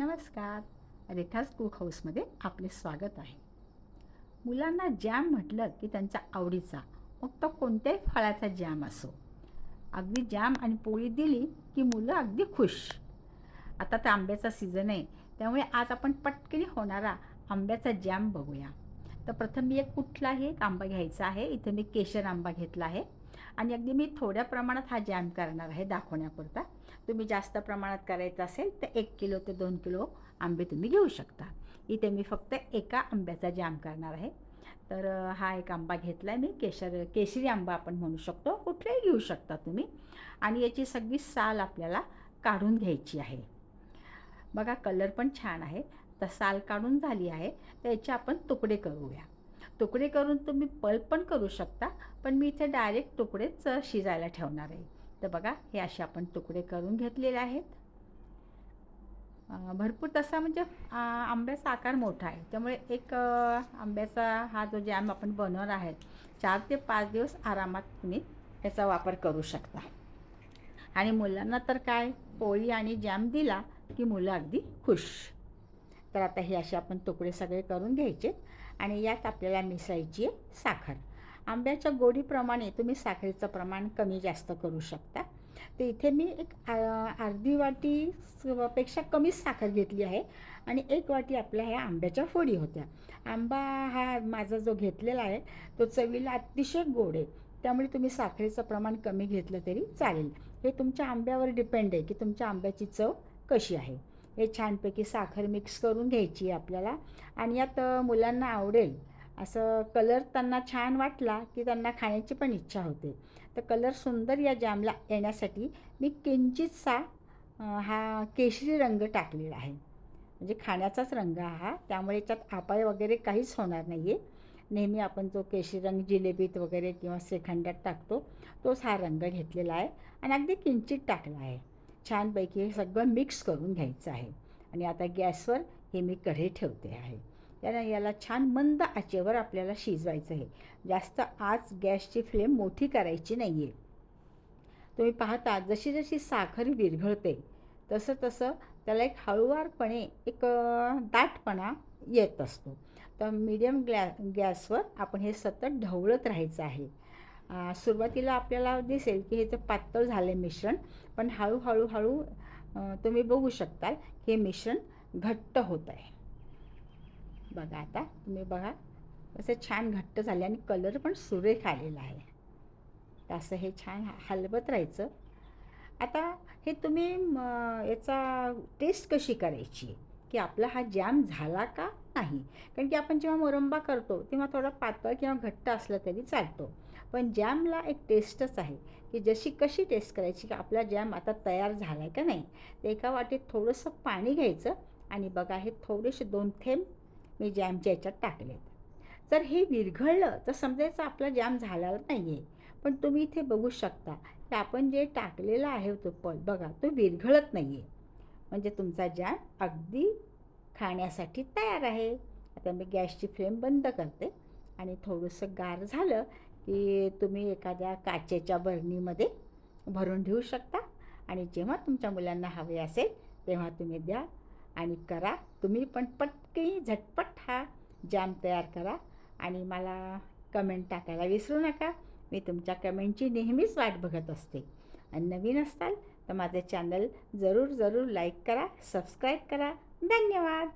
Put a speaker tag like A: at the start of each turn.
A: नमस्कार. रेखाज कुक हाऊसमध्ये आपले स्वागत आहे. मुलांना जॅम म्हटलं की त्यांचा आवडीचा मग तो कोणत्याही फळाचा जॅम असो. अगदी जॅम आणि पोळी दिली की मुलं अगदी खुश. आता तर आंब्याचा सीझन आहे त्यामुळे आज आपण पटकनी होणारा आंब्याचा जॅम बघूया. तर प्रथम मी एक कुठलाही एक आंबा घ्यायचा आहे. इथे मी केशर आंबा घेतला आहे. आणि अगदी मी थोड्या प्रमाणात हा जॅम करणार आहे दाखवण्यापुरता. तुम्ही जास्त प्रमाणात करायचं असेल तर एक किलो ते दोन किलो आंबे तुम्ही घेऊ शकता. इथे मी फक्त एका आंब्याचा जॅम करणार आहे. तर हा एक आंबा घेतला आहे मी. केशर केशरी आंबा आपण म्हणू शकतो. कुठलाही घेऊ शकता तुम्ही. आणि याची सगळी साल आपल्याला काढून घ्यायची आहे. बघा कलर पण छान आहे. तर साल काढून झाली आहे. तर याचे आपण तुकडे करूया. तुकडे करून तुम्ही पल्प पण करू शकता पण मी इथे डायरेक्ट तुकडेच शिजायला ठेवणार आहे. तर बघा हे असे आपण तुकडे करून घेतलेले आहेत. भरपूर तसा म्हणजे आंब्याचा आकार मोठा आहे. त्यामुळे एक आंब्याचा हा जो जॅम आपण बनवणार आहे चार ते पाच दिवस आरामात तुम्ही याचा वापर करू शकता. आणि मुलांना तर काय पोळी आणि जॅम दिला की मुलं अगदी खुश. तर आता हे असे आपण तुकडे सगळे करून घ्यायचे आणि यात आपल्याला मिसळायची आहे साखर. आंब्याच्या गोडीप्रमाणे तुम्ही साखरेचं प्रमाण कमी जास्त करू शकता. तर इथे मी एक अर्धी वाटी पेक्षा कमीच साखर घेतली आहे आणि एक वाटी आपल्या ह्या आंब्याच्या फोडी होत्या. आंबा हा माझा जो घेतलेला आहे तो चवीला अतिशय गोड आहे. त्यामुळे तुम्ही साखरेचं प्रमाण कमी घेतलं तरी चालेल. हे तुमच्या आंब्यावर डिपेंड आहे की तुमच्या आंब्याची चव कशी आहे? हे छानपैकी साखर मिक्स करून घ्यायची आहे आपल्याला. आणि यात मुलांना आवडेल असं कलर त्यांना छान वाटला की त्यांना खाण्याची पण इच्छा होते. तर कलर सुंदर या जॅमला येण्यासाठी मी किंचितसा हा केशरी रंग टाकलेला आहे. म्हणजे खाण्याचाच रंग हा त्यामुळे याच्यात आपाय वगैरे काहीच होणार नाही आहे नेहमी आपण जो केशरी रंग जिलेबीत वगैरे किंवा श्रीखंडात टाकतो तोच हा रंग घेतलेला आहे. आणि अगदी किंचित टाकला आहे. छानपैकी हे सगळं मिक्स करून घ्यायचं आहे. आणि आता गॅसवर हे मी कढई ठेवते आहे. त्याला याला छान मंद आचेवर आपल्याला शिजवायचं आहे. जास्त आज गॅसची फ्लेम मोठी करायची नाही आहे तुम्ही पाहता जशी जशी साखर विरघळते तसं तसं त्याला एक हळुवारपणे एक दाटपणा येत असतो. तर मीडियम ग्लॅ गॅसवर आपण हे सतत ढवळत राहायचं आहे. सुरुवातीला आपल्याला दिसेल की हे जे पातळ झालं मिश्रण पण हळूहळू हळू तुम्ही बघू शकताल हे मिश्रण घट्ट होत आहे. बघा आता तुम्ही बघा असं छान घट्ट झाले आणि कलर पण सुरेख आलेला आहे. असं हे छान हलवत राहायचं. आता हे तुम्ही याचा टेस्ट कशी करायची? की आपला हा जॅम झाला का? नाही. कारण की आपण जेव्हा मुरंबा करतो तेव्हा थोडा पातळ किंवा घट्ट असला तरी चालतो. पण जॅमला एक टेस्टच आहे की जशी कशी टेस्ट करायची की आपला जॅम आता तयार झाला आहे का नाही ते एका वाटेत थोडंसं पाणी घ्यायचं आणि बघा हे थोडेसे दोन थेंब मी जॅमच्या याच्यात टाकलेत. जर हे विरघळलं तर समजायचं आपला जॅम झालेला नाही आहे पण तुम्ही इथे बघू शकता की आपण जे टाकलेलं आहे तो पल बघा तो विरघळत नाही आहे म्हणजे तुमचा जॅम अगदी खाण्यासाठी तयार आहे. आता मी गॅसची फ्लेम बंद करते आणि थोडंसं गार झालं की तुम्ही एखाद्या काचेच्या बरणीमध्ये भरून ठेवू शकता. आणि जेव्हा तुमच्या मुलांना हवे असेल तेव्हा तुम्ही द्या आणि करा. तुम्ही पण पटकी झटपट हा जॅम तयार करा. आणि मला कमेंट टाकायला विसरू नका. मी तुमच्या कमेंटची नेहमीच वाट बघत असते. आणि नवीन असताल तर माझं चॅनल जरूर जरूर लाईक करा सबस्क्राईब करा. धन्यवाद.